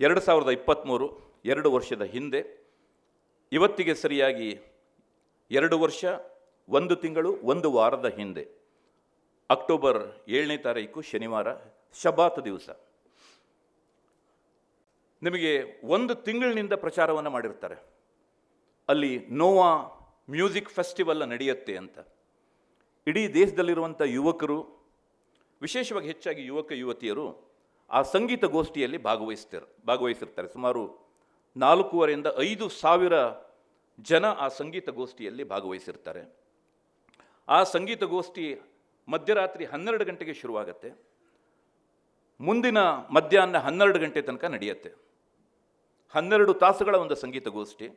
ಎರಡು ಸಾವಿರದ ಇಪ್ಪತ್ತ್ಮೂರು ಎರಡು ವರ್ಷದ ಹಿಂದೆ, ಇವತ್ತಿಗೆ ಸರಿಯಾಗಿ ಎರಡು ವರ್ಷ, ಒಂದು ತಿಂಗಳು, ಒಂದು ವಾರದ ಹಿಂದೆ, ಅಕ್ಟೋಬರ್ ಏಳನೇ ತಾರೀಕು ಶನಿವಾರ ಶಬಾತ್ ದಿವಸ. ನಿಮಗೆ ಒಂದು ತಿಂಗಳಿನಿಂದ ಪ್ರಚಾರವನ್ನು ಮಾಡಿರ್ತಾರೆ. ಅಲ್ಲಿ ನೋವಾ ಮ್ಯೂಸಿಕ್ ಫೆಸ್ಟಿವಲ್ ನಡೆಯುತ್ತೆ ಅಂತ. ಇಡೀ ದೇಶದಲ್ಲಿರುವಂಥ ಯುವಕರು, ವಿಶೇಷವಾಗಿ ಹೆಚ್ಚಾಗಿ ಯುವಕ ಯುವತಿಯರು ಆ ಸಂಗೀತ ಗೋಷ್ಠಿಯಲ್ಲಿ ಭಾಗವಹಿಸ್ತಾರೆ, ಭಾಗವಹಿಸಿರ್ತಾರೆ. ಸುಮಾರು ನಾಲ್ಕೂವರೆಯಿಂದ ಐದು ಸಾವಿರ ಜನ ಆ ಸಂಗೀತ ಗೋಷ್ಠಿಯಲ್ಲಿ ಭಾಗವಹಿಸಿರ್ತಾರೆ. ಆ ಸಂಗೀತ ಗೋಷ್ಠಿ ಮಧ್ಯರಾತ್ರಿ ಹನ್ನೆರಡು ಗಂಟೆಗೆ ಶುರುವಾಗತ್ತೆ. ಮುಂದಿನ ಮಧ್ಯಾಹ್ನ ಹನ್ನೆರಡು ಗಂಟೆ ತನಕ ನಡೆಯುತ್ತೆ. ಹನ್ನೆರಡು ತಾಸುಗಳ ಒಂದು ಸಂಗೀತ ಗೋಷ್ಠಿ.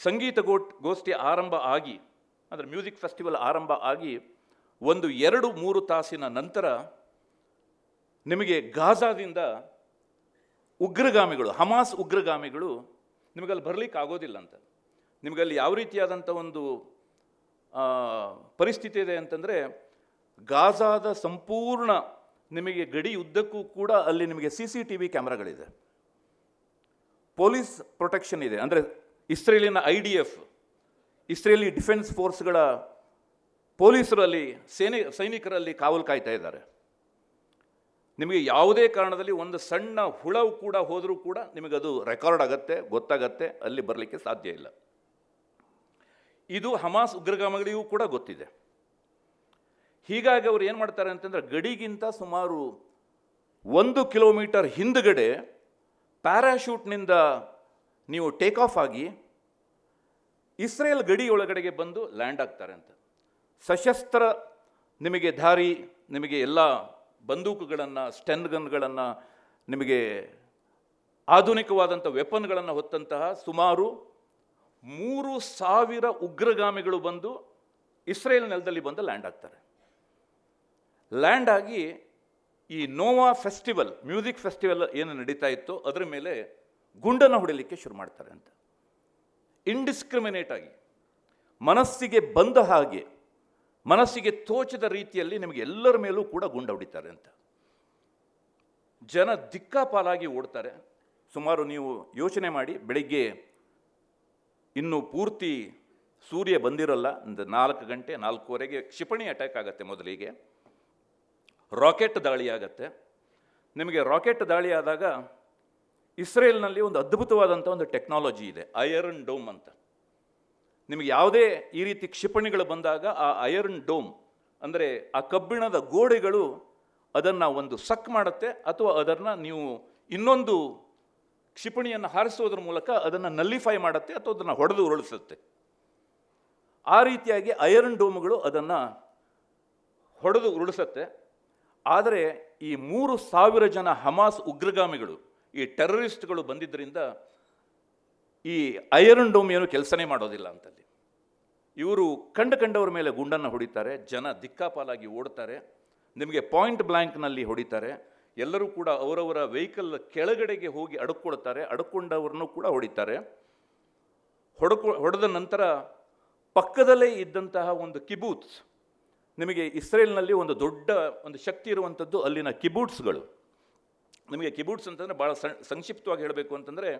ಸಂಗೀತ ಗೋಟ್, ಗೋಷ್ಠಿ ಆರಂಭ ಆಗಿ, ಅಂದರೆ ಮ್ಯೂಸಿಕ್ ಫೆಸ್ಟಿವಲ್ ಆರಂಭ ಆಗಿ ಒಂದು ಎರಡು ಮೂರು ತಾಸಿನ ನಂತರ ನಿಮಗೆ ಗಾಜಾದಿಂದ ಉಗ್ರಗಾಮಿಗಳು, ಹಮಾಸ್ ಉಗ್ರಗಾಮಿಗಳು ನಿಮಗಲ್ಲಿ ಬರಲಿಕ್ಕೆ ಆಗೋದಿಲ್ಲ ಅಂತ ನಿಮಗಲ್ಲಿ ಯಾವ ರೀತಿಯಾದಂಥ ಒಂದು ಪರಿಸ್ಥಿತಿ ಇದೆ ಅಂತಂದರೆ ಗಾಜಾದ ಸಂಪೂರ್ಣ ನಿಮಗೆ ಗಡಿ ಉದ್ದಕ್ಕೂ ಕೂಡ ಅಲ್ಲಿ ನಿಮಗೆ ಸಿ ಸಿ ಟಿ ವಿ ಕ್ಯಾಮ್ರಾಗಳಿದೆ. ಪೊಲೀಸ್ ಪ್ರೊಟೆಕ್ಷನ್ ಇದೆ. ಅಂದರೆ ಇಸ್ರೇಲಿನ I D F, Israeli defence ಫೋರ್ಸ್ಗಳ ಪೊಲೀಸರಲ್ಲಿ, ಸೇನೆ, ಸೈನಿಕರಲ್ಲಿ ಕಾವಲು ಕಾಯ್ತಾ ಇದ್ದಾರೆ. ನಿಮಗೆ ಯಾವುದೇ ಕಾರಣದಲ್ಲಿ ಒಂದು ಸಣ್ಣ ಹುಳವು ಕೂಡ ಹೋದರೂ ಕೂಡ ನಿಮಗದು ರೆಕಾರ್ಡ್ ಆಗತ್ತೆ, ಗೊತ್ತಾಗತ್ತೆ, ಅಲ್ಲಿ ಬರಲಿಕ್ಕೆ ಸಾಧ್ಯ ಇಲ್ಲ. ಇದು ಹಮಾಸ್ ಉಗ್ರಗಾಮಗಳಿಗೂ ಕೂಡ ಗೊತ್ತಿದೆ. ಹೀಗಾಗಿ ಅವರು ಏನು ಮಾಡ್ತಾರೆ ಅಂತಂದರೆ ಗಡಿಗಿಂತ ಸುಮಾರು ಒಂದು ಕಿಲೋಮೀಟರ್ ಹಿಂದುಗಡೆ ಪ್ಯಾರಾಶೂಟ್ನಿಂದ ನೀವು ಟೇಕ್ ಆಫ್ ಆಗಿ ಇಸ್ರೇಲ್ ಗಡಿ ಒಳಗಡೆಗೆ ಬಂದು ಲ್ಯಾಂಡ್ ಆಗ್ತಾರೆ ಅಂತ. ಸಶಸ್ತ್ರ ನಿಮಗೆ ದಾರಿ, ನಿಮಗೆ ಎಲ್ಲ ಬಂದೂಕುಗಳನ್ನು, ಸ್ಟೆನ್ ಗನ್ಗಳನ್ನು, ನಿಮಗೆ ಆಧುನಿಕವಾದಂಥ ವೆಪನ್ಗಳನ್ನು ಹೊತ್ತಂತಹ ಸುಮಾರು ಮೂರು ಸಾವಿರ ಉಗ್ರಗಾಮಿಗಳು ಬಂದು ಇಸ್ರೇಲ್ ನೆಲದಲ್ಲಿ ಬಂದು ಲ್ಯಾಂಡ್ ಆಗ್ತಾರೆ. ಲ್ಯಾಂಡ್ ಆಗಿ ಈ ನೋವಾ ಫೆಸ್ಟಿವಲ್, ಮ್ಯೂಸಿಕ್ ಫೆಸ್ಟಿವಲ್ ಏನು ನಡೀತಾ ಇತ್ತು ಅದರ ಮೇಲೆ ಗುಂಡನ್ನು ಹೊಡಿಲಿಕ್ಕೆ ಶುರು ಮಾಡ್ತಾರೆ ಅಂತ. ಇಂಡಿಸ್ಕ್ರಿಮಿನೇಟ್ ಆಗಿ ಮನಸ್ಸಿಗೆ ಬಂದ ಹಾಗೆ ಮನಸ್ಸಿಗೆ ತೋಚದ ರೀತಿಯಲ್ಲಿ ನಿಮಗೆ ಎಲ್ಲರ ಮೇಲೂ ಕೂಡ ಗುಂಡ ಹೊಡಿತಾರೆ ಅಂತ. ಜನ ದಿಕ್ಕಾಪಾಲಾಗಿ ಓಡ್ತಾರೆ. ಸುಮಾರು ನೀವು ಯೋಚನೆ ಮಾಡಿ, ಬೆಳಿಗ್ಗೆ ಇನ್ನು ಪೂರ್ತಿ ಸೂರ್ಯ ಬಂದಿರಲ್ಲ, ಒಂದು ನಾಲ್ಕು ಗಂಟೆ, ನಾಲ್ಕೂವರೆಗೆ ಕ್ಷಿಪಣಿ ಅಟ್ಯಾಕ್ ಆಗುತ್ತೆ ಮೊದಲಿಗೆ. ರಾಕೆಟ್ ದಾಳಿ ಆಗತ್ತೆ. ನಿಮಗೆ ರಾಕೆಟ್ ದಾಳಿ ಆದಾಗ ಇಸ್ರೇಲ್ನಲ್ಲಿ ಒಂದು ಅದ್ಭುತವಾದಂಥ ಒಂದು ಟೆಕ್ನಾಲಜಿ ಇದೆ ಐರನ್ ಡೋಮ್ ಅಂತ. ನಿಮಗೆ ಯಾವುದೇ ಈ ರೀತಿ ಕ್ಷಿಪಣಿಗಳು ಬಂದಾಗ ಆ ಐರನ್ ಡೋಮ್ ಅಂದರೆ ಆ ಕಬ್ಬಿಣದ ಗೋಡೆಗಳು ಅದನ್ನು ಒಂದು ಸಕ್ ಮಾಡುತ್ತೆ, ಅಥವಾ ಅದನ್ನು ನೀವು ಇನ್ನೊಂದು ಕ್ಷಿಪಣಿಯನ್ನು ಹಾರಿಸೋದ್ರ ಮೂಲಕ ಅದನ್ನು ನಲ್ಲಿಫೈ ಮಾಡುತ್ತೆ, ಅಥವಾ ಅದನ್ನು ಹೊಡೆದು ಉರುಳಿಸುತ್ತೆ. ಆ ರೀತಿಯಾಗಿ ಐರನ್ ಡೋಮ್ಗಳು ಅದನ್ನು ಹೊಡೆದು ಉರುಳಿಸುತ್ತೆ. ಆದರೆ ಈ ಮೂರು ಸಾವಿರ ಜನ ಹಮಾಸ್ ಉಗ್ರಗಾಮಿಗಳು, ಈ ಟೆರರಿಸ್ಟ್ಗಳು ಬಂದಿದ್ದರಿಂದ ಈ ಐರನ್ ಡೋಮ್ ಏನು ಕೆಲಸನೇ ಮಾಡೋದಿಲ್ಲ ಅಂತಲ್ಲಿ. ಇವರು ಕಂಡು ಕಂಡವರ ಮೇಲೆ ಗುಂಡನ್ನು ಹೊಡಿತಾರೆ, ಜನ ದಿಕ್ಕಾಪಾಲಾಗಿ ಓಡ್ತಾರೆ, ನಿಮಗೆ ಪಾಯಿಂಟ್ ಬ್ಲ್ಯಾಂಕ್ನಲ್ಲಿ ಹೊಡಿತಾರೆ, ಎಲ್ಲರೂ ಕೂಡ ಅವರವರ ವೆಹಿಕಲ್ ಕೆಳಗಡೆಗೆ ಹೋಗಿ ಅಡ್ಕೊಳ್ತಾರೆ, ಅಡ್ಕೊಂಡವ್ರನ್ನೂ ಕೂಡ ಹೊಡಿತಾರೆ. ಹೊಡ್ಕೊ, ಹೊಡೆದ ನಂತರ ಪಕ್ಕದಲ್ಲೇ ಇದ್ದಂತಹ ಒಂದು ಕಿಬೂತ್ಸ್ ನಿಮಗೆ ಇಸ್ರೇಲ್ನಲ್ಲಿ ಒಂದು ದೊಡ್ಡ ಒಂದು ಶಕ್ತಿ ಇರುವಂಥದ್ದು ಅಲ್ಲಿನ ಕಿಬೂಟ್ಸ್ಗಳು ನಿಮಗೆ ಕಿಬೂಟ್ಸ್ ಅಂತಂದರೆ ಭಾಳ ಸಂಕ್ಷಿಪ್ತವಾಗಿ ಹೇಳಬೇಕು ಅಂತಂದರೆ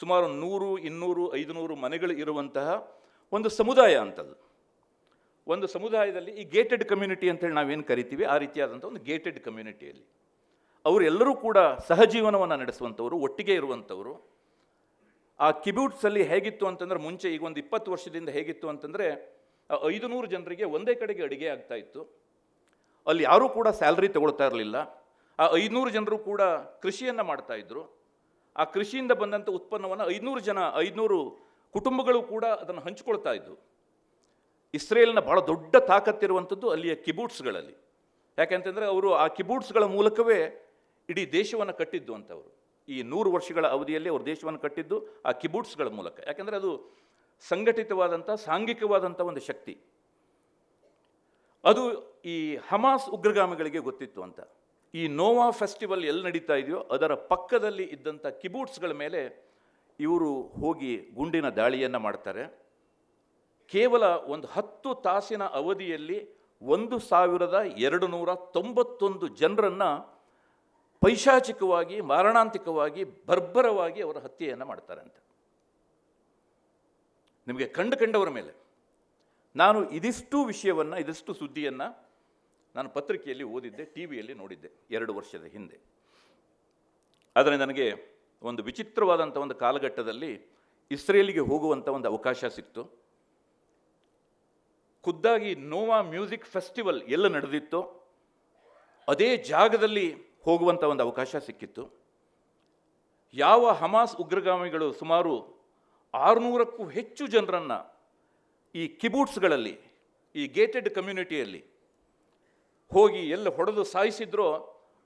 ಸುಮಾರು ನೂರು, ಇನ್ನೂರು, ಐದುನೂರು ಮನೆಗಳು ಇರುವಂತಹ ಒಂದು ಸಮುದಾಯ ಅಂತದ್ದು. ಒಂದು ಸಮುದಾಯದಲ್ಲಿ ಈ ಗೇಟೆಡ್ ಕಮ್ಯುನಿಟಿ ಅಂತೇಳಿ ನಾವೇನು ಕರಿತೀವಿ? ಆ ರೀತಿಯಾದಂಥ ಒಂದು ಗೇಟೆಡ್ ಕಮ್ಯುನಿಟಿಯಲ್ಲಿ ಅವರೆಲ್ಲರೂ ಕೂಡ ಸಹಜೀವನವನ್ನು ನಡೆಸುವಂಥವರು, ಒಟ್ಟಿಗೆ ಇರುವಂಥವರು. ಆ ಕಿಬ್ಯೂಟ್ಸಲ್ಲಿ ಹೇಗಿತ್ತು ಅಂತಂದ್ರೆ ಮುಂಚೆ ಈಗ ಒಂದು ಇಪ್ಪತ್ತು ವರ್ಷದಿಂದ ಹೇಗಿತ್ತು ಅಂತಂದರೆ ಐದು ನೂರು ಜನರಿಗೆ ಒಂದೇ ಕಡೆಗೆ ಅಡುಗೆ ಆಗ್ತಾ ಇತ್ತು. ಅಲ್ಲಿ ಯಾರೂ ಕೂಡ ಸ್ಯಾಲ್ರಿ ತಗೊಳ್ತಾ ಇರಲಿಲ್ಲ. ಆ ಐದುನೂರು ಜನರು ಕೂಡ ಕೃಷಿಯನ್ನು ಮಾಡ್ತಾ ಇದ್ರು. ಆ ಕೃಷಿಯಿಂದ ಬಂದಂಥ ಉತ್ಪನ್ನವನ್ನು ಐದುನೂರು ಜನ, ಐದುನೂರು ಕುಟುಂಬಗಳು ಕೂಡ ಅದನ್ನು ಹಂಚಿಕೊಳ್ತಾ ಇದ್ದವು ಇಸ್ರೇಲ್ನ ಬಹಳ ದೊಡ್ಡ ತಾಕತ್ತಿರುವಂಥದ್ದು ಅಲ್ಲಿಯ ಕಿಬೂಟ್ಸ್ಗಳಲ್ಲಿ. ಯಾಕೆಂತಂದರೆ ಅವರು ಆ ಕಿಬೂಟ್ಸ್ಗಳ ಮೂಲಕವೇ ಇಡೀ ದೇಶವನ್ನು ಕಟ್ಟಿದ್ದು ಅಂತವರು. ಈ ನೂರು ವರ್ಷಗಳ ಅವಧಿಯಲ್ಲಿ ಅವರು ದೇಶವನ್ನು ಕಟ್ಟಿದ್ದು ಆ ಕಿಬೂಟ್ಸ್ಗಳ ಮೂಲಕ. ಯಾಕೆಂದರೆ ಅದು ಸಂಘಟಿತವಾದಂಥ ಸಾಂಘಿಕವಾದಂಥ ಒಂದು ಶಕ್ತಿ. ಅದು ಈ ಹಮಾಸ್ ಉಗ್ರಗಾಮಿಗಳಿಗೆ ಗೊತ್ತಿತ್ತು ಅಂತ. ಈ ನೋವಾ ಫೆಸ್ಟಿವಲ್ ಎಲ್ಲಿ ನಡೀತಾ ಇದೆಯೋ ಅದರ ಪಕ್ಕದಲ್ಲಿ ಇದ್ದಂಥ ಕಿಬೂಟ್ಸ್ಗಳ ಮೇಲೆ ಇವರು ಹೋಗಿ ಗುಂಡಿನ ದಾಳಿಯನ್ನು ಮಾಡ್ತಾರೆ. ಕೇವಲ ಒಂದು ಹತ್ತು ತಾಸಿನ ಅವಧಿಯಲ್ಲಿ ಒಂದು ಸಾವಿರದ ಎರಡು ನೂರ ತೊಂಬತ್ತೊಂದು ಜನರನ್ನು ಪೈಶಾಚಿಕವಾಗಿ, ಮಾರಣಾಂತಿಕವಾಗಿ, ಬರ್ಬರವಾಗಿ ಅವರ ಹತ್ಯೆಯನ್ನು ಅಂತ ನಿಮಗೆ ಕಂಡು ಕಂಡವರ ಮೇಲೆ. ನಾನು ಇದಿಷ್ಟು ವಿಷಯವನ್ನು, ಇದಿಷ್ಟು ಸುದ್ದಿಯನ್ನು ನಾನು ಪತ್ರಿಕೆಯಲ್ಲಿ ಓದಿದ್ದೆ, ಟಿ ವಿಯಲ್ಲಿ ನೋಡಿದ್ದೆ ಎರಡು ವರ್ಷದ ಹಿಂದೆ. ಆದರೆ ನನಗೆ ಒಂದು ವಿಚಿತ್ರವಾದಂಥ ಒಂದು ಕಾಲಘಟ್ಟದಲ್ಲಿ ಇಸ್ರೇಲಿಗೆ ಹೋಗುವಂಥ ಒಂದು ಅವಕಾಶ ಸಿಕ್ತು. ಖುದ್ದಾಗಿ ನೋವಾ ಮ್ಯೂಸಿಕ್ ಫೆಸ್ಟಿವಲ್ ಎಲ್ಲ ನಡೆದಿತ್ತು. ಅದೇ ಜಾಗದಲ್ಲಿ ಹೋಗುವಂಥ ಒಂದು ಅವಕಾಶ ಸಿಕ್ಕಿತ್ತು. ಯಾವ ಹಮಾಸ್ ಉಗ್ರಗಾಮಿಗಳು ಸುಮಾರು ಆರುನೂರಕ್ಕೂ ಹೆಚ್ಚು ಜನರನ್ನು ಈ ಕಿಬೂಟ್ಸ್ಗಳಲ್ಲಿ, ಈ ಗೇಟೆಡ್ ಕಮ್ಯುನಿಟಿಯಲ್ಲಿ ಹೋಗಿ ಎಲ್ಲ ಹೊಡೆದು ಸಾಯಿಸಿದ್ರೋ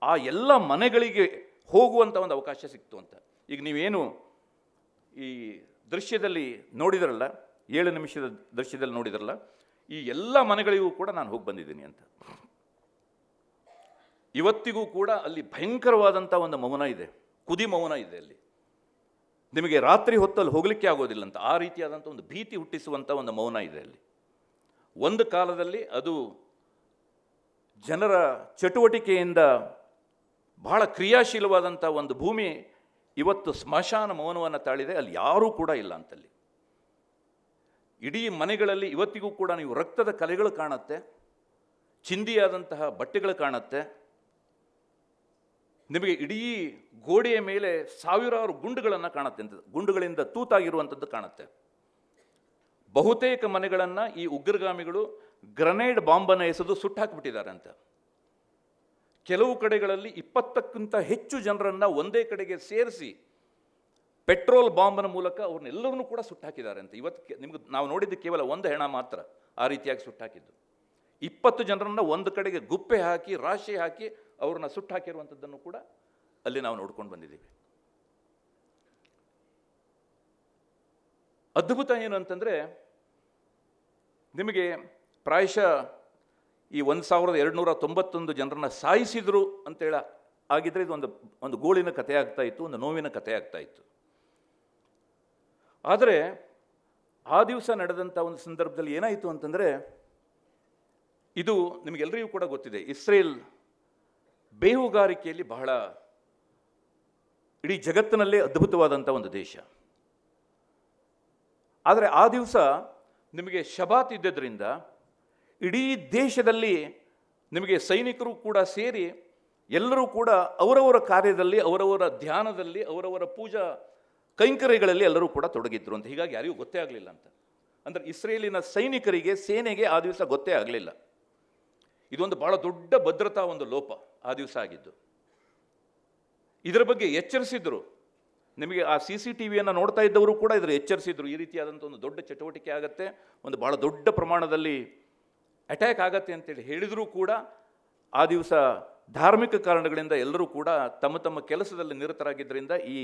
ಆ ಎಲ್ಲ ಮನೆಗಳಿಗೆ ಹೋಗುವಂಥ ಒಂದು ಅವಕಾಶ ಸಿಕ್ತು ಅಂತ. ಈಗ ನೀವೇನು ಈ ದೃಶ್ಯದಲ್ಲಿ ನೋಡಿದ್ರಲ್ಲ, ಏಳು ನಿಮಿಷದ ದೃಶ್ಯದಲ್ಲಿ ನೋಡಿದ್ರಲ್ಲ, ಈ ಎಲ್ಲ ಮನೆಗಳಿಗೂ ಕೂಡ ನಾನು ಹೋಗಿ ಬಂದಿದ್ದೀನಿ ಅಂತ. ಇವತ್ತಿಗೂ ಕೂಡ ಅಲ್ಲಿ ಭಯಂಕರವಾದಂಥ ಒಂದು ಮೌನ ಇದೆ, ಕುದಿ ಮೌನ ಇದೆ ಅಲ್ಲಿ. ನಿಮಗೆ ರಾತ್ರಿ ಹೊತ್ತಲ್ಲಿ ಹೋಗಲಿಕ್ಕೆ ಆಗೋದಿಲ್ಲ ಅಂತ, ಆ ರೀತಿಯಾದಂಥ ಒಂದು ಭೀತಿ ಹುಟ್ಟಿಸುವಂಥ ಒಂದು ಮೌನ ಇದೆ ಅಲ್ಲಿ. ಒಂದು ಕಾಲದಲ್ಲಿ ಅದು ಜನರ ಚಟುವಟಿಕೆಯಿಂದ ಬಹಳ ಕ್ರಿಯಾಶೀಲವಾದಂಥ ಒಂದು ಭೂಮಿ ಇವತ್ತು ಸ್ಮಶಾನ ಮೌನವನ್ನು ತಾಳಿದೆ. ಅಲ್ಲಿ ಯಾರೂ ಕೂಡ ಇಲ್ಲ ಅಂತಲ್ಲಿ. ಇಡೀ ಮನೆಗಳಲ್ಲಿ ಇವತ್ತಿಗೂ ಕೂಡ ನೀವು ರಕ್ತದ ಕಲೆಗಳು ಕಾಣುತ್ತೆ. ಚಿಂದಿಯಾದಂತಹ ಬಟ್ಟೆಗಳು ಕಾಣುತ್ತೆ. ನಿಮಗೆ ಇಡೀ ಗೋಡೆಯ ಮೇಲೆ ಸಾವಿರಾರು ಗುಂಡುಗಳನ್ನು ಕಾಣುತ್ತೆ ಅಂತ, ಗುಂಡುಗಳಿಂದ ತೂತಾಗಿರುವಂಥದ್ದು ಕಾಣುತ್ತೆ. ಬಹುತೇಕ ಮನೆಗಳನ್ನು ಈ ಉಗ್ರಗಾಮಿಗಳು ಗ್ರನೇಡ್ ಬಾಂಬನ್ನು ಎಸೆದು ಸುಟ್ಟು ಅಂತ ಕೆಲವು ಕಡೆಗಳಲ್ಲಿ ಇಪ್ಪತ್ತಕ್ಕಿಂತ ಹೆಚ್ಚು ಜನರನ್ನು ಒಂದೇ ಕಡೆಗೆ ಸೇರಿಸಿ ಪೆಟ್ರೋಲ್ ಬಾಂಬನ ಮೂಲಕ ಅವ್ರನ್ನೆಲ್ಲರನ್ನೂ ಕೂಡ ಸುಟ್ಟಾಕಿದ್ದಾರೆ ಅಂತ ಇವತ್ತು ನಿಮ್ಗೆ ನಾವು ನೋಡಿದ್ದು ಕೇವಲ ಒಂದು ಹೆಣ ಮಾತ್ರ ಆ ರೀತಿಯಾಗಿ ಸುಟ್ಟಾಕಿದ್ದು ಇಪ್ಪತ್ತು ಜನರನ್ನು ಒಂದು ಕಡೆಗೆ ಗುಪ್ಪೆ ಹಾಕಿ, ರಾಶಿ ಹಾಕಿ ಅವ್ರನ್ನ ಸುಟ್ಟಾಕಿರುವಂಥದ್ದನ್ನು ಕೂಡ ಅಲ್ಲಿ ನಾವು ನೋಡ್ಕೊಂಡು ಬಂದಿದ್ದೀವಿ. ಅದ್ಭುತ ಏನು ಅಂತಂದರೆ ನಿಮಗೆ ಪ್ರಾಯಶಃ ಈ ಒಂದು ಸಾವಿರದ ಎರಡುನೂರ ತೊಂಬತ್ತೊಂದು ಜನರನ್ನು ಸಾಯಿಸಿದರು ಅಂತೇಳ ಆಗಿದ್ರೆ ಇದು ಒಂದು ಒಂದು ಗೋಳಿನ ಕಥೆ ಆಗ್ತಾ ಇತ್ತು, ಒಂದು ನೋವಿನ ಕಥೆ ಆಗ್ತಾ ಇತ್ತು. ಆದರೆ ಆ ದಿವಸ ನಡೆದಂಥ ಒಂದು ಸಂದರ್ಭದಲ್ಲಿ ಏನಾಯಿತು ಅಂತಂದರೆ ಇದು ನಿಮಗೆಲ್ಲರಿಗೂ ಕೂಡ ಗೊತ್ತಿದೆ. ಇಸ್ರೇಲ್ ಬೇಹುಗಾರಿಕೆಯಲ್ಲಿ ಬಹಳ ಇಡೀ ಜಗತ್ತಿನಲ್ಲೇ ಅದ್ಭುತವಾದಂಥ ಒಂದು ದೇಶ. ಆದರೆ ಆ ದಿವಸ ನಿಮಗೆ ಶಬಾತ್ ಇದ್ದದ್ರಿಂದ ಇಡೀ ದೇಶದಲ್ಲಿ ನಿಮಗೆ ಸೈನಿಕರು ಕೂಡ ಸೇರಿ ಎಲ್ಲರೂ ಕೂಡ ಅವರವರ ಕಾರ್ಯದಲ್ಲಿ, ಅವರವರ ಧ್ಯಾನದಲ್ಲಿ, ಅವರವರ ಪೂಜಾ ಕೈಂಕರ್ಯಗಳಲ್ಲಿ ಎಲ್ಲರೂ ಕೂಡ ತೊಡಗಿದ್ರು ಅಂತ. ಹೀಗಾಗಿ ಯಾರಿಗೂ ಗೊತ್ತೇ ಆಗಲಿಲ್ಲ ಅಂತ. ಅಂದರೆ ಇಸ್ರೇಲಿನ ಸೈನಿಕರಿಗೆ ಸೇನೆಗೆ ಆ ದಿವಸ ಗೊತ್ತೇ ಆಗಲಿಲ್ಲ. ಇದೊಂದು ಭಾಳ ದೊಡ್ಡ ಭದ್ರತಾ ಒಂದು ಲೋಪ ಆ ದಿವಸ ಆಗಿದ್ದು. ಇದರ ಬಗ್ಗೆ ಎಚ್ಚರಿಸಿದ್ರು. ನಿಮಗೆ ಆ ಸಿ ಸಿ ಟಿ ವಿಯನ್ನು ನೋಡ್ತಾ ಇದ್ದವರು ಕೂಡ ಇದರ ಎಚ್ಚರಿಸಿದ್ರು. ಈ ರೀತಿಯಾದಂಥ ಒಂದು ದೊಡ್ಡ ಚಟುವಟಿಕೆ ಆಗುತ್ತೆ. ಒಂದು ಭಾಳ ದೊಡ್ಡ ಪ್ರಮಾಣದಲ್ಲಿ ಅಟ್ಯಾಕ್ ಆಗತ್ತೆ ಅಂತೇಳಿ ಹೇಳಿದರೂ ಕೂಡ ಆ ದಿವಸ ಧಾರ್ಮಿಕ ಕಾರಣಗಳಿಂದ ಎಲ್ಲರೂ ಕೂಡ ತಮ್ಮ ತಮ್ಮ ಕೆಲಸದಲ್ಲಿ ನಿರತರಾಗಿದ್ದರಿಂದ ಈ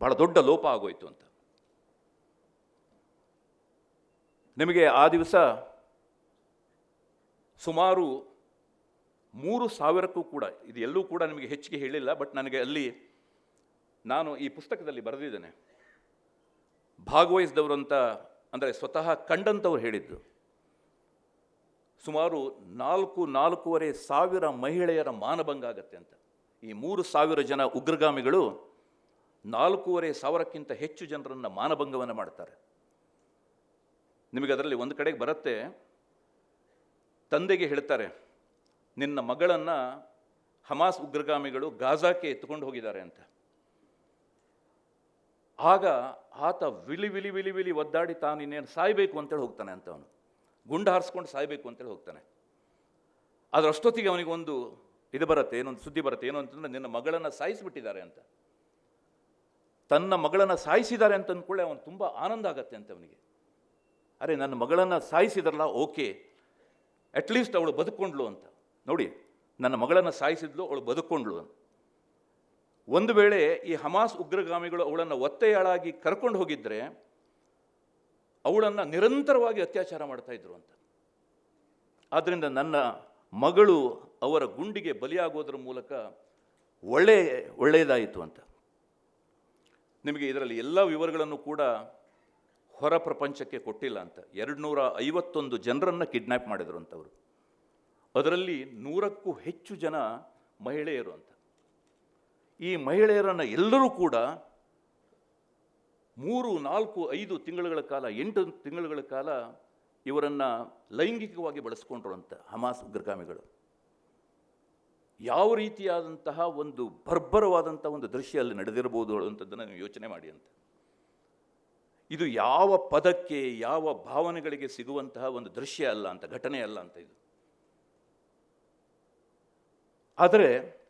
ಬಹಳ ದೊಡ್ಡ ಲೋಪ ಆಗೋಯ್ತು ಅಂತ. ನಿಮಗೆ ಆ ದಿವಸ ಸುಮಾರು ಮೂರು ಸಾವಿರಕ್ಕೂ ಕೂಡ, ಇದು ಎಲ್ಲೂ ಕೂಡ ನಿಮಗೆ ಹೆಚ್ಚಿಗೆ ಹೇಳಿಲ್ಲ, ಬಟ್ ನನಗೆ ಅಲ್ಲಿ ನಾನು ಈ ಪುಸ್ತಕದಲ್ಲಿ ಬರೆದಿದ್ದೇನೆ. ಭಾಗವಹಿಸಿದವರು ಅಂತ, ಅಂದರೆ ಸ್ವತಃ ಕಂಡಂಥವ್ರು ಹೇಳಿದ್ದು ಸುಮಾರು ನಾಲ್ಕು ನಾಲ್ಕೂವರೆ ಸಾವಿರ ಮಹಿಳೆಯರ ಮಾನಭಂಗ ಆಗತ್ತೆ ಅಂತ. ಈ ಮೂರು ಸಾವಿರ ಜನ ಉಗ್ರಗಾಮಿಗಳು ನಾಲ್ಕೂವರೆ ಸಾವಿರಕ್ಕಿಂತ ಹೆಚ್ಚು ಜನರನ್ನು ಮಾನಭಂಗವನ್ನು ಮಾಡ್ತಾರೆ. ನಿಮಗೆ ಅದರಲ್ಲಿ ಒಂದು ಕಡೆಗೆ ಬರುತ್ತೆ. ತಂದೆಗೆ ಹೇಳ್ತಾರೆ, ನಿನ್ನ ಮಗಳನ್ನು ಹಮಾಸ್ ಉಗ್ರಗಾಮಿಗಳು ಗಾಜಾಕ್ಕೆ ಎತ್ಕೊಂಡು ಹೋಗಿದ್ದಾರೆ ಅಂತ. ಆಗ ಆತ ವಿಲಿ ವಿಲಿ ವಿಲಿ ವಿಲಿ ಒದ್ದಾಡಿ ತಾನು ಇನ್ನೇನು ಸಾಯಬೇಕು ಅಂತೇಳಿ ಹೋಗ್ತಾನೆ ಅಂತ ಅವನು. ಗುಂಡು ಹಾರಿಸ್ಕೊಂಡು ಸಾಯಬೇಕು ಅಂತೇಳಿ ಹೋಗ್ತಾನೆ. ಆದ್ರೆ ಅಷ್ಟೊತ್ತಿಗೆ ಅವನಿಗೆ ಒಂದು ಇದು ಬರುತ್ತೆ, ಏನೊಂದು ಸುದ್ದಿ ಬರುತ್ತೆ, ಏನು ಅಂತಂದ್ರೆ ನಿನ್ನ ಮಗಳನ್ನು ಸಾಯಿಸಿಬಿಟ್ಟಿದ್ದಾರೆ ಅಂತ. ತನ್ನ ಮಗಳನ್ನು ಸಾಯಿಸಿದ್ದಾರೆ ಅಂತ ಅಂದ್ಕೊಳ್ಳೆ ಅವನು ತುಂಬ ಆನಂದ ಆಗತ್ತೆ ಅಂತ ಅವನಿಗೆ. ಅರೆ, ನನ್ನ ಮಗಳನ್ನು ಸಾಯಿಸಿದ್ರಲ್ಲ, ಓಕೆ. ಅಟ್ಲೀಸ್ಟ್ ಅವಳು ಬದುಕೊಂಡ್ಲು ಅಂತ. ನೋಡಿ, ನನ್ನ ಮಗಳನ್ನು ಸಾಯಿಸಿದ್ಲು, ಅವಳು ಬದುಕೊಂಡ್ಲು ಅಂತ ಒಂದು ವೇಳೆ ಈ ಹಮಾಸ್ ಉಗ್ರಗಾಮಿಗಳು ಅವಳನ್ನು ಒತ್ತೆಯಾಳಾಗಿ ಕರ್ಕೊಂಡು ಹೋಗಿದ್ರೆ ಅವಳನ್ನು ನಿರಂತರವಾಗಿ ಅತ್ಯಾಚಾರ ಮಾಡ್ತಾ ಇದ್ರು ಅಂತ. ಆದ್ದರಿಂದ ನನ್ನ ಮಗಳು ಅವರ ಗುಂಡಿಗೆ ಬಲಿಯಾಗೋದ್ರ ಮೂಲಕ ಒಳ್ಳೆ, ಒಳ್ಳೆಯದಾಯಿತು ಅಂತ. ನಿಮಗೆ ಇದರಲ್ಲಿ ಎಲ್ಲ ವಿವರಗಳನ್ನು ಕೂಡ ಹೊರ ಪ್ರಪಂಚಕ್ಕೆ ಕೊಟ್ಟಿಲ್ಲ ಅಂತ. ಎರಡು ನೂರ ಐವತ್ತೊಂದು ಜನರನ್ನು ಕಿಡ್ನ್ಯಾಪ್ ಮಾಡಿದರು ಅಂತವರು ಅದರಲ್ಲಿ ನೂರಕ್ಕೂ ಹೆಚ್ಚು ಜನ ಮಹಿಳೆಯರು ಅಂತ. ಈ ಮಹಿಳೆಯರನ್ನು ಎಲ್ಲರೂ ಕೂಡ ಮೂರು, ನಾಲ್ಕು, ಐದು ತಿಂಗಳುಗಳ ಕಾಲ, ಎಂಟು ತಿಂಗಳುಗಳ ಕಾಲ ಇವರನ್ನು ಲೈಂಗಿಕವಾಗಿ ಬಳಸ್ಕೊಂಡ್ರು ಅಂತ ಹಮಾಸ್ ಉಗ್ರಗಾಮಿಗಳು. ಯಾವ ರೀತಿಯಾದಂತಹ ಒಂದು ಬರ್ಬರವಾದಂಥ ಒಂದು ದೃಶ್ಯ ಅಲ್ಲಿ ನಡೆದಿರಬಹುದು ಅನ್ನುವಂಥದ್ದನ್ನು ನೀವು ಯೋಚನೆ ಮಾಡಿ ಅಂತ. ಇದು ಯಾವ ಪದಕ್ಕೆ, ಯಾವ ಭಾವನೆಗಳಿಗೆ ಸಿಗುವಂತಹ ಒಂದು ದೃಶ್ಯ ಅಲ್ಲ ಅಂತ, ಘಟನೆ ಅಲ್ಲ ಅಂತ ಇದು. ಆದರೆ,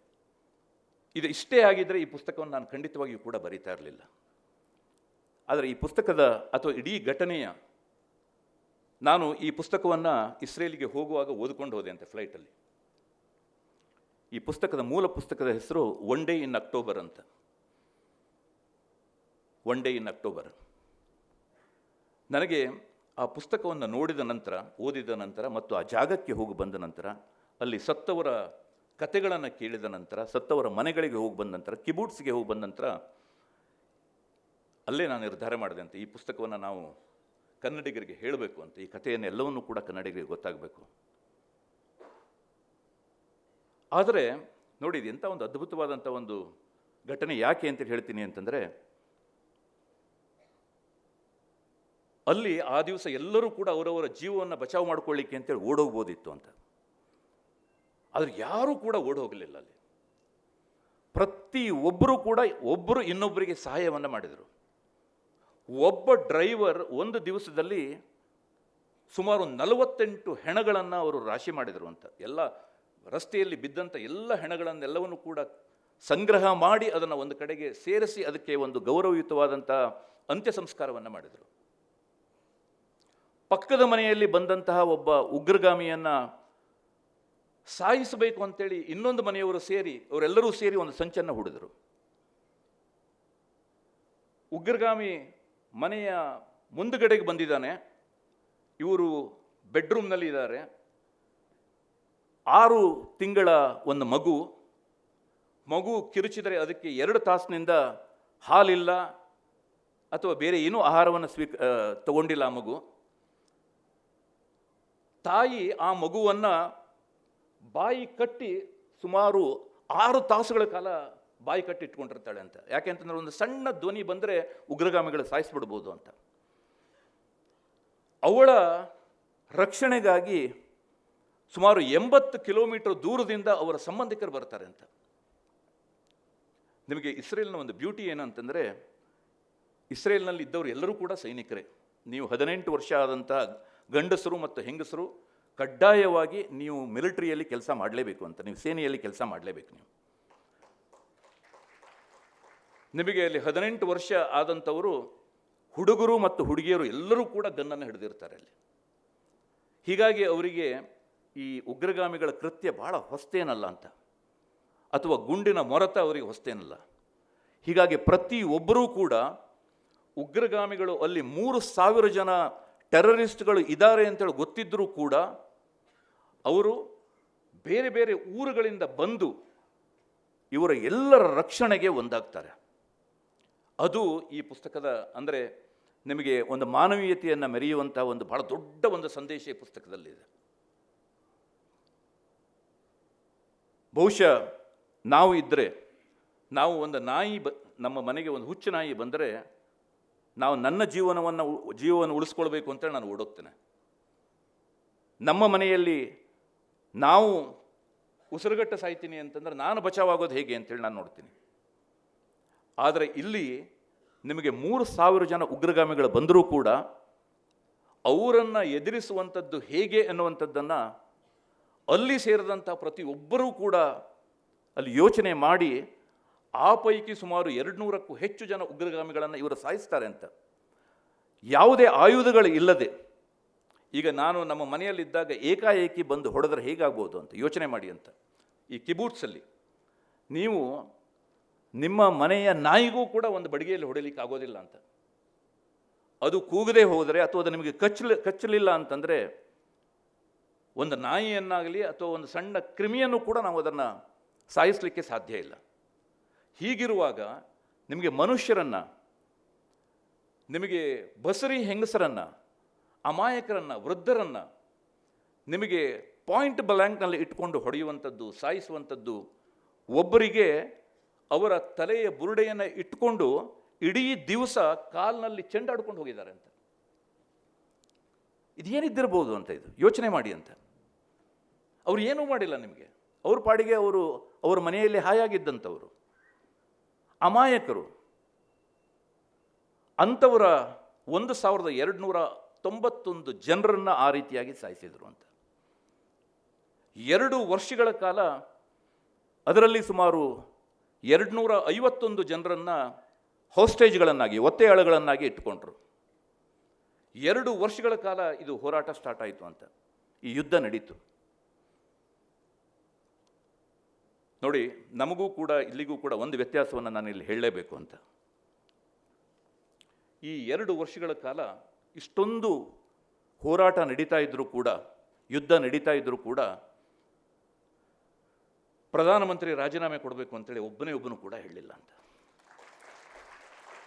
ಇದು ಇಷ್ಟೇ ಆಗಿದ್ದರೆ ಈ ಪುಸ್ತಕವನ್ನು ನಾನು ಖಂಡಿತವಾಗಿಯೂ ಕೂಡ ಬರೀತಾ ಇರಲಿಲ್ಲ. ಆದರೆ ಈ ಪುಸ್ತಕದ ಅಥವಾ ಇಡೀ ಘಟನೆಯ ನಾನು ಈ ಪುಸ್ತಕವನ್ನು ಇಸ್ರೇಲಿಗೆ ಹೋಗುವಾಗ ಓದಿಕೊಂಡು ಹೋದೆ ಅಂತೆ ಫ್ಲೈಟಲ್ಲಿ. ಈ ಪುಸ್ತಕದ ಮೂಲ ಪುಸ್ತಕದ ಹೆಸರು ಒನ್ ಡೇ ಇನ್ ಅಕ್ಟೋಬರ್ ಅಂತ. ಒನ್ ಡೇ ಇನ್ ಅಕ್ಟೋಬರ್ ನನಗೆ ಆ ಪುಸ್ತಕವನ್ನು ನೋಡಿದ ನಂತರ, ಓದಿದ ನಂತರ ಮತ್ತು ಆ ಜಾಗಕ್ಕೆ ಹೋಗಿ ಬಂದ ನಂತರ, ಅಲ್ಲಿ ಸತ್ತವರ ಕತೆಗಳನ್ನು ಕೇಳಿದ ನಂತರ, ಸತ್ತವರ ಮನೆಗಳಿಗೆ ಹೋಗಿ ಬಂದ ನಂತರ, ಕಿಬೂಟ್ಸ್ಗೆ ಹೋಗಿ ಬಂದ ನಂತರ ಅಲ್ಲೇ ನಾನು ನಿರ್ಧಾರ ಮಾಡಿದೆ ಅಂತ ಈ ಪುಸ್ತಕವನ್ನು ನಾವು ಕನ್ನಡಿಗರಿಗೆ ಹೇಳಬೇಕು ಅಂತ, ಈ ಕಥೆಯನ್ನು ಎಲ್ಲವನ್ನೂ ಕೂಡ ಕನ್ನಡಿಗರಿಗೆ ಗೊತ್ತಾಗಬೇಕು. ಆದರೆ ನೋಡಿ ಎಂಥ ಒಂದು ಅದ್ಭುತವಾದಂಥ ಒಂದು ಘಟನೆ ಯಾಕೆ ಅಂತ ಹೇಳ್ತೀನಿ ಅಂತಂದರೆ, ಅಲ್ಲಿ ಆ ದಿವಸ ಎಲ್ಲರೂ ಕೂಡ ಅವರವರ ಜೀವವನ್ನು ಬಚಾವ್ ಮಾಡ್ಕೊಳ್ಳಿಕ್ಕೆ ಅಂತೇಳಿ ಓಡೋಗ್ಬೋದಿತ್ತು ಅಂತ. ಆದರೆ ಯಾರೂ ಕೂಡ ಓಡೋಗಲಿಲ್ಲ ಅಲ್ಲಿ. ಪ್ರತಿ ಒಬ್ಬರು ಕೂಡ ಒಬ್ಬರು ಇನ್ನೊಬ್ಬರಿಗೆ ಸಹಾಯವನ್ನು ಮಾಡಿದರು. ಒಬ್ಬ ಡ್ರೈವರ್ ಒಂದು ದಿವಸದಲ್ಲಿ ಸುಮಾರು ನಲವತ್ತೆಂಟು ಹೆಣಗಳನ್ನು ಅವರು ರಾಶಿ ಮಾಡಿದರು ಅಂತ. ಎಲ್ಲ ರಸ್ತೆಯಲ್ಲಿ ಬಿದ್ದಂಥ ಎಲ್ಲ ಹೆಣಗಳನ್ನೆಲ್ಲವನ್ನು ಕೂಡ ಸಂಗ್ರಹ ಮಾಡಿ ಅದನ್ನು ಒಂದು ಕಡೆಗೆ ಸೇರಿಸಿ ಅದಕ್ಕೆ ಒಂದು ಗೌರವಯುತವಾದಂಥ ಅಂತ್ಯ ಸಂಸ್ಕಾರವನ್ನು ಮಾಡಿದರು. ಪಕ್ಕದ ಮನೆಯಲ್ಲಿ ಬಂದಂತಹ ಒಬ್ಬ ಉಗ್ರಗಾಮಿಯನ್ನು ಸಾಯಿಸಬೇಕು ಅಂತೇಳಿ ಇನ್ನೊಂದು ಮನೆಯವರು ಸೇರಿ ಅವರೆಲ್ಲರೂ ಸೇರಿ ಒಂದು ಸಂಚನ್ನು ಹೂಡಿದರು. ಉಗ್ರಗಾಮಿ ಮನೆಯ ಮುಂದುಗಡೆಗೆ ಬಂದಿದ್ದಾನೆ. ಇವರು ಬೆಡ್ರೂಮ್ನಲ್ಲಿ ಇದ್ದಾರೆ. ಆರು ತಿಂಗಳ ಒಂದು ಮಗು. ಮಗು ಕಿರುಚಿದರೆ ಅದಕ್ಕೆ ಎರಡು ತಾಸಿನಿಂದ ಹಾಲಿಲ್ಲ ಅಥವಾ ಬೇರೆ ಏನೂ ಆಹಾರವನ್ನು ಸ್ವೀಕ ತಗೊಂಡಿಲ್ಲ ಆ ಮಗು. ತಾಯಿ ಆ ಮಗುವನ್ನು ಬಾಯಿ ಕಟ್ಟಿ ಸುಮಾರು ಆರು ತಾಸುಗಳ ಕಾಲ ಬಾಯಿ ಕಟ್ಟಿ ಇಟ್ಕೊಂಡಿರ್ತಾಳೆ ಅಂತ. ಯಾಕೆ ಅಂತಂದ್ರೆ ಒಂದು ಸಣ್ಣ ಧ್ವನಿ ಬಂದರೆ ಉಗ್ರಗಾಮಿಗಳು ಸಾಯಿಸ್ಬಿಡ್ಬೋದು ಅಂತ. ಅವಳ ರಕ್ಷಣೆಗಾಗಿ ಸುಮಾರು ಎಂಬತ್ತು ಕಿಲೋಮೀಟರ್ ದೂರದಿಂದ ಅವರ ಸಂಬಂಧಿಕರು ಬರ್ತಾರೆ ಅಂತ. ನಿಮಗೆ ಇಸ್ರೇಲ್ನ ಒಂದು ಬ್ಯೂಟಿ ಏನಂತಂದರೆ, ಇಸ್ರೇಲ್ನಲ್ಲಿ ಇದ್ದವರು ಎಲ್ಲರೂ ಕೂಡ ಸೈನಿಕರೇ. ನೀವು ಹದಿನೆಂಟು ವರ್ಷ ಆದಂಥ ಗಂಡಸರು ಮತ್ತು ಹೆಂಗಸರು ಕಡ್ಡಾಯವಾಗಿ ನೀವು ಮಿಲಿಟರಿಯಲ್ಲಿ ಕೆಲಸ ಮಾಡಲೇಬೇಕು ಅಂತ. ನೀವು ಸೇನೆಯಲ್ಲಿ ಕೆಲಸ ಮಾಡಲೇಬೇಕು ನೀವು. ನಿಮಗೆ ಅಲ್ಲಿ ಹದಿನೆಂಟು ವರ್ಷ ಆದಂಥವರು ಹುಡುಗರು ಮತ್ತು ಹುಡುಗಿಯರು ಎಲ್ಲರೂ ಕೂಡ ಗನ್ನನ್ನು ಹಿಡಿದಿರ್ತಾರೆ ಅಲ್ಲಿ. ಹೀಗಾಗಿ ಅವರಿಗೆ ಈ ಉಗ್ರಗಾಮಿಗಳ ಕೃತ್ಯ ಭಾಳ ಹೊಸ್ತೇನಲ್ಲ ಅಂತ. ಅಥವಾ ಗುಂಡಿನ ಮೊರತ ಅವರಿಗೆ ಹೊಸ್ತೇನಲ್ಲ. ಹೀಗಾಗಿ ಪ್ರತಿಯೊಬ್ಬರೂ ಕೂಡ ಉಗ್ರಗಾಮಿಗಳು ಅಲ್ಲಿ ಮೂರು ಸಾವಿರ ಜನ ಟೆರರಿಸ್ಟ್ಗಳು ಇದ್ದಾರೆ ಅಂತೇಳಿ ಗೊತ್ತಿದ್ದರೂ ಕೂಡ ಅವರು ಬೇರೆ ಬೇರೆ ಊರುಗಳಿಂದ ಬಂದು ಇವರ ಎಲ್ಲರ ರಕ್ಷಣೆಗೆ ಒಂದಾಗ್ತಾರೆ. ಅದು ಈ ಪುಸ್ತಕದ, ಅಂದರೆ ನಿಮಗೆ ಒಂದು ಮಾನವೀಯತೆಯನ್ನು ಮೆರೆಯುವಂಥ ಒಂದು ಬಹಳ ದೊಡ್ಡ ಒಂದು ಸಂದೇಶ ಈ ಪುಸ್ತಕದಲ್ಲಿದೆ ಬಹುಶಃ ನಾವು ಇದ್ದರೆ ನಾವು ಒಂದು ನಾಯಿ ಬ, ನಮ್ಮ ಮನೆಗೆ ಒಂದು ಹುಚ್ಚು ನಾಯಿ ಬಂದರೆ, ನಾವು ನನ್ನ ಜೀವನವನ್ನು ಜೀವವನ್ನು ಉಳಿಸ್ಕೊಳ್ಬೇಕು ಅಂತ ನಾನು ಓಡೋಗ್ತೇನೆ. ನಮ್ಮ ಮನೆಯಲ್ಲಿ ನಾವು ಉಸಿರುಗಟ್ಟ ಸಾಯ್ತೀನಿ ಅಂತಂದ್ರೆ ನಾನು ಬಚಾವಾಗೋದು ಹೇಗೆ ಅಂತೇಳಿ ನಾನು ನೋಡ್ತೀನಿ. ಆದರೆ ಇಲ್ಲಿ ನಿಮಗೆ ಮೂರು ಸಾವಿರ ಜನ ಉಗ್ರಗಾಮಿಗಳು ಬಂದರೂ ಕೂಡ ಅವರನ್ನು ಎದುರಿಸುವಂಥದ್ದು ಹೇಗೆ ಅನ್ನುವಂಥದ್ದನ್ನು ಅಲ್ಲಿ ಸೇರಿದಂಥ ಪ್ರತಿಯೊಬ್ಬರೂ ಕೂಡ ಅಲ್ಲಿ ಯೋಚನೆ ಮಾಡಿ, ಆ ಪೈಕಿ ಸುಮಾರು ಎರಡು ನೂರಕ್ಕೂ ಹೆಚ್ಚು ಜನ ಉಗ್ರಗಾಮಿಗಳನ್ನು ಇವರು ಸಾಯಿಸ್ತಾರೆ ಅಂತ. ಯಾವುದೇ ಆಯುಧಗಳು ಇಲ್ಲದೆ. ಈಗ ನಾನು ನಮ್ಮ ಮನೆಯಲ್ಲಿದ್ದಾಗ ಏಕಾಏಕಿ ಬಂದು ಹೊಡೆದ್ರೆ ಹೇಗಾಗ್ಬೋದು ಅಂತ ಯೋಚನೆ ಮಾಡಿ ಅಂತ. ಈ ಕಿಬೂಟ್ಸಲ್ಲಿ ನೀವು ನಿಮ್ಮ ಮನೆಯ ನಾಯಿಗೂ ಕೂಡ ಒಂದು ಬಡಿಗೆಯಲ್ಲಿ ಹೊಡಿಲಿಕ್ಕೆ ಆಗೋದಿಲ್ಲ ಅಂತ. ಅದು ಕೂಗದೆ ಹೋದರೆ ಅಥವಾ ಅದು ನಿಮಗೆ ಕಚ್ಚಲಿ, ಕಚ್ಚಲಿಲ್ಲ ಅಂತಂದರೆ ಒಂದು ನಾಯಿಯನ್ನಾಗಲಿ ಅಥವಾ ಒಂದು ಸಣ್ಣ ಕ್ರಿಮಿಯನ್ನು ಕೂಡ ನಾವು ಅದನ್ನು ಸಾಯಿಸಲಿಕ್ಕೆ ಸಾಧ್ಯ ಇಲ್ಲ. ಹೀಗಿರುವಾಗ ನಿಮಗೆ ಮನುಷ್ಯರನ್ನು, ನಿಮಗೆ ಬಸರಿ ಹೆಂಗಸರನ್ನು, ಅಮಾಯಕರನ್ನು, ವೃದ್ಧರನ್ನು ನಿಮಗೆ ಪಾಯಿಂಟ್ ಬ್ಲ್ಯಾಂಕ್ನಲ್ಲಿ ಇಟ್ಕೊಂಡು ಹೊಡೆಯುವಂಥದ್ದು, ಸಾಯಿಸುವಂಥದ್ದು ಒಬ್ಬರಿಗೆ ಅವರ ತಲೆಯ ಬುರುಡೆಯನ್ನು ಇಟ್ಕೊಂಡು ಇಡೀ ದಿವಸ ಕಾಲ್ನಲ್ಲಿ ಚೆಂಡಾಡ್ಕೊಂಡು ಹೋಗಿದ್ದಾರೆ ಅಂತ. ಇದೇನಿದ್ದಿರ್ಬೋದು ಅಂತ ಇದು? ಯೋಚನೆ ಮಾಡಿ ಅಂತ. ಅವ್ರು ಏನೂ ಮಾಡಿಲ್ಲ ನಿಮಗೆ. ಅವ್ರ ಪಾಡಿಗೆ ಅವರು, ಅವ್ರ ಮನೆಯಲ್ಲಿ ಹಾಯಾಗಿದ್ದಂಥವರು. ಅಮಾಯಕರು. ಅಂಥವರ ಒಂದು ಸಾವಿರದ ಎರಡು ನೂರ ತೊಂಬತ್ತೊಂದು ಜನರನ್ನು ಆ ರೀತಿಯಾಗಿ ಸಾಯಿಸಿದರು ಅಂತ. ಎರಡು ವರ್ಷಗಳ ಕಾಲ ಅದರಲ್ಲಿ ಸುಮಾರು ಎರಡು ನೂರ ಐವತ್ತೊಂದು ಜನರನ್ನು ಹೋಸ್ಟೇಜ್ಗಳನ್ನಾಗಿ, ಒತ್ತೆಯಾಳುಗಳನ್ನಾಗಿ ಇಟ್ಟುಕೊಂಡ್ರು. ಎರಡು ವರ್ಷಗಳ ಕಾಲ ಇದು ಹೋರಾಟ ಸ್ಟಾರ್ಟ್ ಆಯಿತು ಅಂತ. ಈ ಯುದ್ಧ ನಡೀತು. ನೋಡಿ, ನಮಗೂ ಕೂಡ, ಇಲ್ಲಿಗೂ ಕೂಡ ಒಂದು ವ್ಯತ್ಯಾಸವನ್ನು ನಾನು ಇಲ್ಲಿ ಹೇಳಲೇಬೇಕು ಅಂತ. ಈ ಎರಡು ವರ್ಷಗಳ ಕಾಲ ಇಷ್ಟೊಂದು ಹೋರಾಟ ನಡೀತಾ ಇದ್ದರೂ ಕೂಡ, ಯುದ್ಧ ನಡೀತಾ ಇದ್ದರೂ ಕೂಡ ಪ್ರಧಾನಮಂತ್ರಿ ರಾಜೀನಾಮೆ ಕೊಡಬೇಕು ಅಂತೇಳಿ ಒಬ್ಬನೇ ಒಬ್ಬನು ಕೂಡ ಹೇಳಲಿಲ್ಲ ಅಂತ.